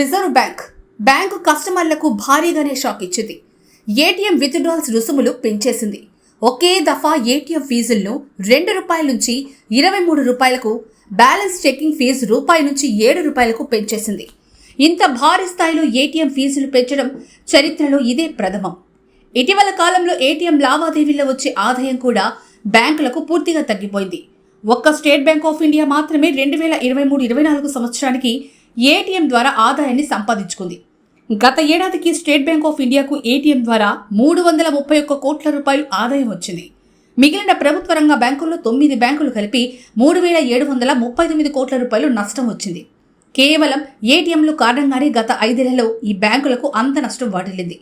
Reserve bank bank కస్టమర్లకు భారీగానే shock ఇచ్చింది. ఏటీఎం విత్డ్రాల్స్ రుసుములు పెంచేసింది. ఒకే దఫా ఏటీఎం ఫీజులను రెండు రూపాయల నుంచి ఇరవై మూడు రూపాయలకు బ్యాలెన్స్ చెకింగ్ ఫీజు రూపాయి నుంచి ఏడు రూపాయలకు పెంచేసింది. ఇంత భారీ స్థాయిలో ఏటీఎం ఫీజులు పెంచడం చరిత్రలో ఇదే ప్రథమం. ఇటీవల కాలంలో ఏటీఎం లావాదేవీల్లో వచ్చే ఆదాయం కూడా బ్యాంకులకు పూర్తిగా తగ్గిపోయింది. ఒక్క స్టేట్ బ్యాంక్ ఆఫ్ ఇండియా మాత్రమే రెండు వేల ఇరవై మూడు ఇరవై నాలుగు సంవత్సరానికి ఏటీఎం ద్వారా ఆదాయాన్ని సంపాదించుకుంది. గత ఏడాదికి స్టేట్ బ్యాంక్ ఆఫ్ ఇండియాకు ఏటీఎం ద్వారా మూడు వందల ముప్పై ఒక్క కోట్ల రూపాయలు ఆదాయం వచ్చింది. మిగిలిన ప్రభుత్వ రంగ బ్యాంకుల్లో తొమ్మిది బ్యాంకులు కలిపి మూడు వేల ఏడు వందల ముప్పై తొమ్మిది కోట్ల రూపాయలు నష్టం వచ్చింది. కేవలం ఏటీఎంలు కారణంగానే గత ఐదేళ్ళలో ఈ బ్యాంకులకు అంత నష్టం వాటిల్లింది.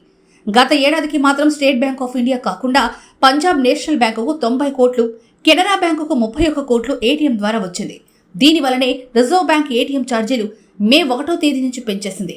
గత ఏడాదికి మాత్రం స్టేట్ బ్యాంక్ ఆఫ్ ఇండియా కాకుండా పంజాబ్ నేషనల్ బ్యాంకుకు తొంభై కోట్లు కెనరా బ్యాంకుకు ముప్పై ఒక్క కోట్లు ఏటీఎం ద్వారా వచ్చింది. దీనివలనే రిజర్వ్ బ్యాంక్ ఏటీఎం ఛార్జీలు మే ఒకటో తేదీ నుంచి పెంచేసింది.